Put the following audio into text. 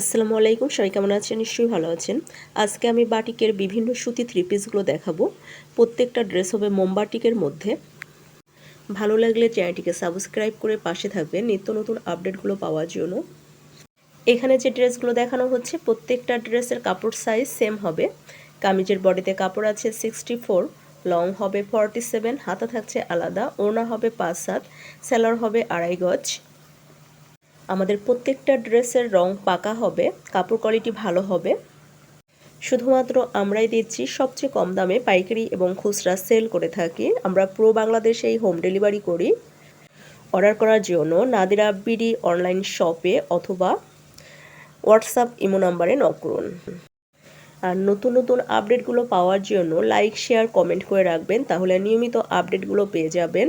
আসসালামু আলাইকুম, সবাই কেমন আছেন? নিশ্চয়ই ভালো আছেন। আজকে আমি বাটিকের বিভিন্ন সুতি থ্রি পিসগুলো দেখাবো। প্রত্যেকটা ড্রেস হবে মোমবাটিকের মধ্যে। ভালো লাগলে চ্যানেলটিকে সাবস্ক্রাইব করে পাশে থাকবেন। নিত্য নতুন আপডেটগুলো পাওয়ার জন্য। এখানে যে ড্রেসগুলো দেখানো হচ্ছে, প্রত্যেকটা ড্রেসের কাপড় সাইজ সেম হবে। কামিজের বডিতে কাপড় আছে সিক্সটি ফোর লং হবে ফর্টি সেভেন হাতা থাকছে আলাদা, ওড়না হবে পাঁচ সাত সেলার হবে আড়াই গজ। আমাদের প্রত্যেকটা ড্রেসের রং পাকা হবে, কাপড় কোয়ালিটি ভালো হবে। শুধুমাত্র আমরাই দিচ্ছি সবচেয়ে কম দামে পাইকারি এবং খুচরা সেল করে থাকি। আমরা পুরো বাংলাদেশেই হোম ডেলিভারি করি। অর্ডার করার জন্য নাদিরা বিডি অনলাইন শপে অথবা হোয়াটসঅ্যাপ ইমো নাম্বারে নক করুন। আর নতুন নতুন আপডেটগুলো পাওয়ার জন্য লাইক শেয়ার কমেন্ট করে রাখবেন, তাহলে নিয়মিত আপডেটগুলো পেয়ে যাবেন।